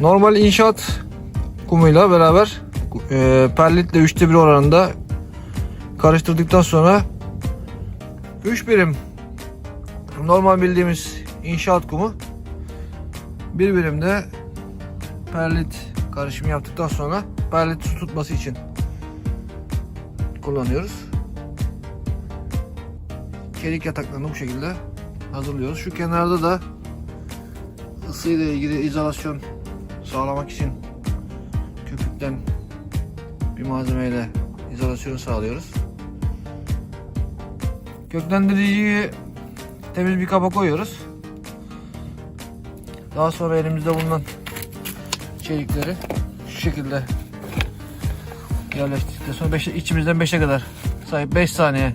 Normal inşaat kumuyla beraber e, perlitle 3'te 1 oranında karıştırdıktan sonra 3 birim normal bildiğimiz inşaat kumu bir birim de perlit karışımı yaptıktan sonra perlit su tutması için kullanıyoruz. Çelik yataklarını bu şekilde hazırlıyoruz. Şu kenarda da ısıyla ilgili izolasyon sağlamak için köpükten bir malzemeyle izolasyonu sağlıyoruz. Köklendiriciyi temiz bir kaba koyuyoruz. Daha sonra elimizde bulunan çelikleri şu şekilde yerleştirdikten sonra beş, içimizden 5'e kadar sayıp 5 saniye